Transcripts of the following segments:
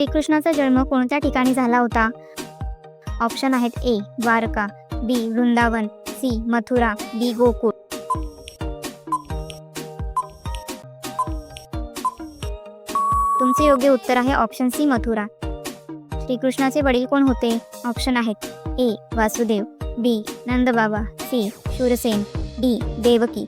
श्रीकृष्णाचा जन्म कोणत्या ठिकाणी झाला होता? ऑप्शन आहेत A Dwarka B Vrindavan C Mathura D Gokul. तुमचे योग्य उत्तर आहे ऑप्शन सी मथुरा. श्रीकृष्णाचे वडील कोण होते? ऑप्शन आहेत A Vasudev B Nandbaba C Shursen D Devaki.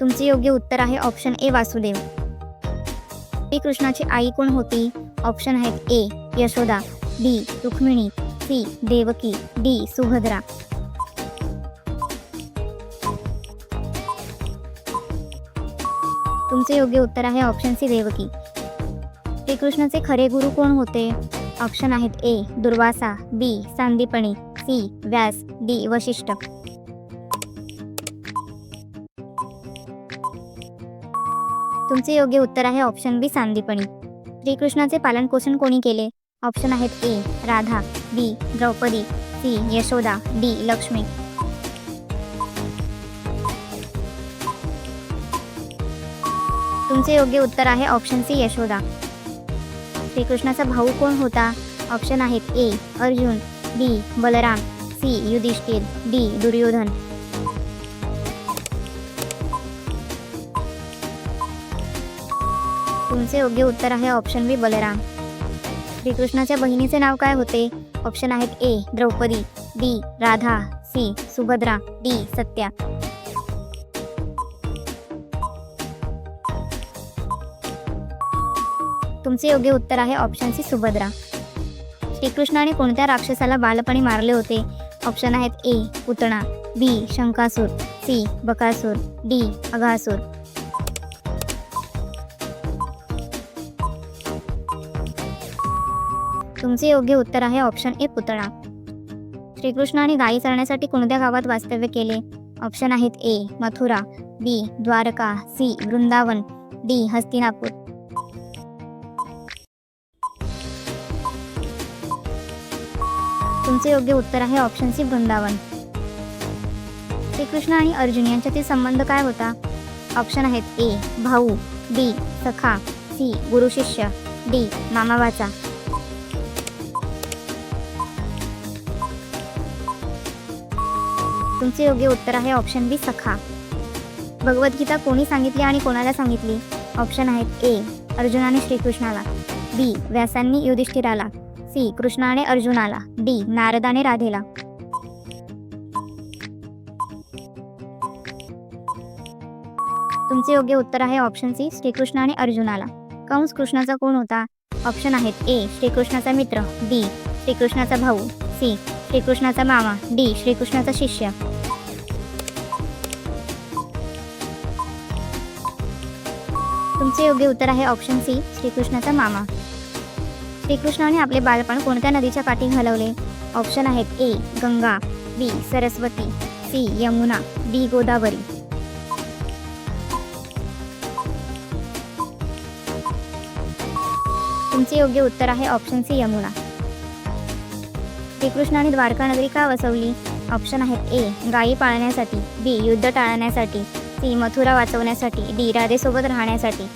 तुमचे योग्य उत्तर आहे ऑप्शन ए वासुदेव. श्रीकृष्णाची आई कोण होती? ऑप्शन आहेत A Yashoda B Rukmini C Devaki D Subhadra. तुमचे योग्य उत्तर आहे ऑप्शन सी देवकी. श्रीकृष्णाचे खरे गुरु कोण होते? ऑप्शन आहेत A Durvasa B Sandipani C Vyas D Vashishtha. तुमचे योग्य उत्तर आहे ऑप्शन बी सांदीपणी. श्रीकृष्णाचे पालनपोषण कोणी केले? ऑप्शन आहेत A Radha B Draupadi C Yashoda D Lakshmi. तुमचे योग्य उत्तर आहे ऑप्शन सी यशोदा. श्रीकृष्णाचा भाऊ कोण होता? ऑप्शन आहेत A Arjun B Balram C Yudhishthir D Duryodhan. तुमचे योग्य उत्तर आहे ऑप्शन बी बलराम. श्रीकृष्णाच्या बहिणीचे नाव काय होते? ऑप्शन आहेत A Draupadi B Radha C Subhadra D Satya. तुमचे योग्य उत्तर आहे ऑप्शन सी सुभद्रा. श्रीकृष्णाने कोणत्या राक्षसाला बालपणी मारले होते? ऑप्शन आहेत A Putana B Shankhasur C Bakasur D Aghasur. तुमचे योग्य उत्तर आहे ऑप्शन ए पुतळा. श्रीकृष्णाने गायी चरण्यासाठी कोणत्या गावात वास्तव्य केले? ऑप्शन आहेत A Mathura B Dwarka C Vrindavan D Hastinapur. तुमचे योग्य उत्तर आहे ऑप्शन सी वृंदावन. श्रीकृष्ण आणि अर्जुन यांच्यातील संबंध काय होता? ऑप्शन आहेत ए भाऊ बी सखा सी गुरुशिष्य डी मामावाचा तुमचे योग्य उत्तर आहे ऑप्शन बी सखा. भगवद्गीता कोणी सांगितली आणि कोणाला सांगितली? ऑप्शन आहेत ए अर्जुनाने श्रीकृष्णाला. बी व्यासांनी युधिष्ठिराला. सी कृष्णाने अर्जुनाला. डी नारदाने राधेला. तुमचे योग्य उत्तर आहे ऑप्शन सी श्रीकृष्ण आणि अर्जुनाला. कंस कृष्णाचा कोण होता? ऑप्शन आहेत ए श्रीकृष्णाचा मित्र. बी श्रीकृष्णाचा भाऊ. सी श्रीकृष्णाचा मामा. डी श्रीकृष्णाचा शिष्य. तुमचे योग्य उत्तर आहे ऑप्शन सी श्रीकृष्णाचा मामा. श्रीकृष्णाने आपले बालपण कोणत्या नदीच्या काठी घालवले? ऑप्शन आहेत A Ganga B Saraswati C Yamuna D Godavari. तुमचे योग्य उत्तर आहे ऑप्शन सी यमुना. श्रीकृष्णाने द्वारका नगरी का वसवली? ऑप्शन आहेत ए गायी पाळण्यासाठी बी युद्ध टाळण्यासाठी. सी मथुरा वाचवण्यासाठी डी राधेसोबत राहण्यासाठी.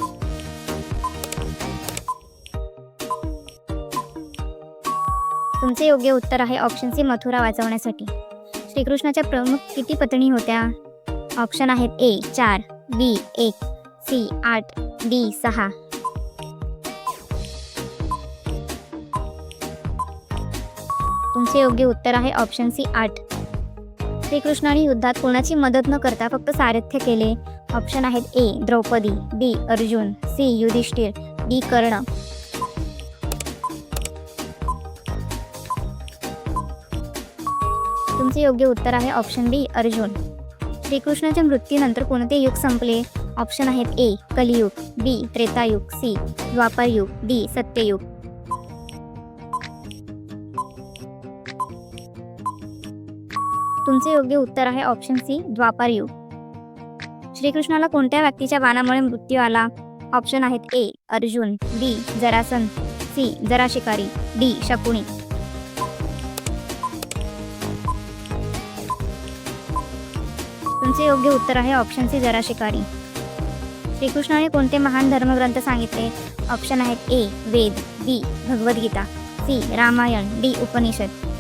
तुमचे योग्य उत्तर आहे ऑप्शन सी मथुरा वाचवण्यासाठी. श्रीकृष्णाच्या प्रमुख किती पत्नी होत्या? ऑप्शन आहेत ए चार बी एक सी आठ डी सहा. तुमचे योग्य उत्तर आहे ऑप्शन सी आठ. श्रीकृष्णाने युद्धात कोणाची मदत न करता फक्त सारथ्य केले? ऑप्शन आहेत A Draupadi B Arjun C Yudhishthir D Karna. तुमचे योग्य उत्तर आहे ऑप्शन बी अर्जुन. श्रीकृष्णाच्या मृत्यूनंतर कोणते युग संपले? ऑप्शन आहेत ए कलियुग बी त्रेतायुग सी द्वापरयुग डी सत्ययुग. तुमचे योग्य उत्तर आहे ऑप्शन सी द्वापार युग श्रीकृष्णाला कोणत्या व्यक्तीच्या बाणामुळे मृत्यू आला? ऑप्शन आहेत A Arjun. B Jarasandh C जरा शिकारी डी शकुनी. तुमचे योग्य उत्तर आहे ऑप्शन सी जरा शिकारी श्रीकृष्णाने कोणते महान धर्मग्रंथ सांगितले? ऑप्शन आहेत A Ved. B Bhagavad Gita. C Ramayan. D Upanishad.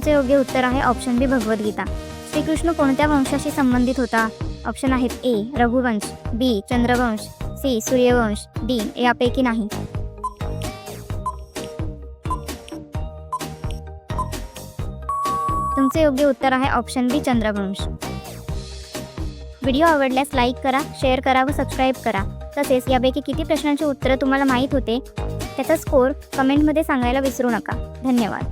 तुमचे योग्य उत्तर आहे ऑप्शन बी भगवद्गीता. श्रीकृष्ण कोणत्या वंशाशी संबंधित होता? ऑप्शन आहेत A Raghuvansh B Chandravansh C Suryavansh D यापैकी नाही. तुमचे योग्य उत्तर आहे ऑप्शन बी चंद्रवंश. व्हिडिओ आवडल्यास लाईक करा शेअर करा व सबस्क्राईब करा. तसेच यापैकी किती प्रश्नांची उत्तरं तुम्हाला माहीत होते त्याचा स्कोर कमेंटमध्ये सांगायला विसरू नका. धन्यवाद.